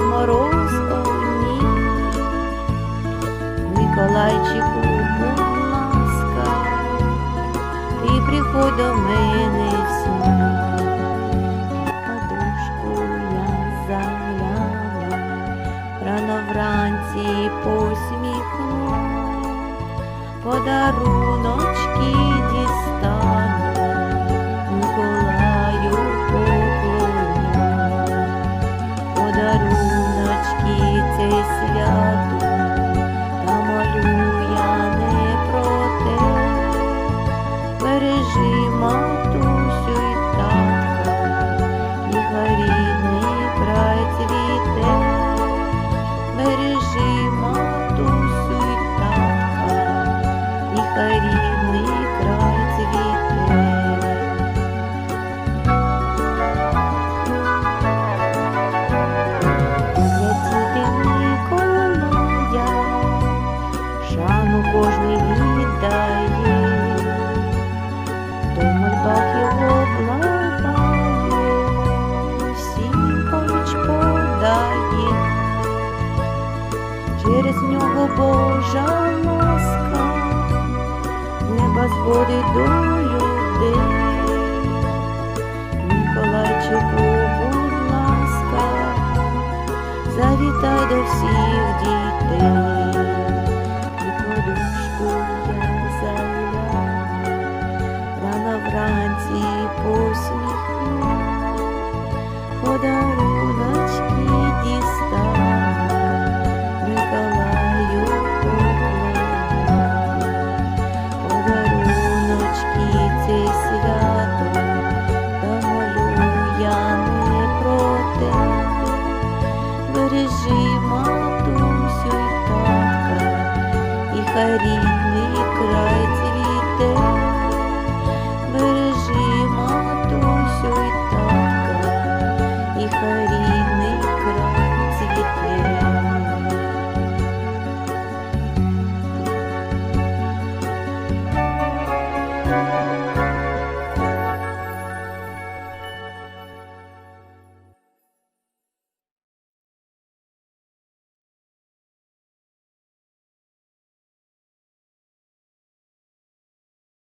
мороз о ні, Миколайчику, будь ласка, ти приходь до мене сні, подушку я загляну, рано вранці посміхну, подарунок. Подаруночки цей святу, та я не про. Бережи матусю й татка, і рідний край цвіте, бережи кожний віддає, до мольбах його благає, всім поміч подає, через нього Божа ласка, неба зводить до людей. Миколайчику, вранці посміхну, подаруночки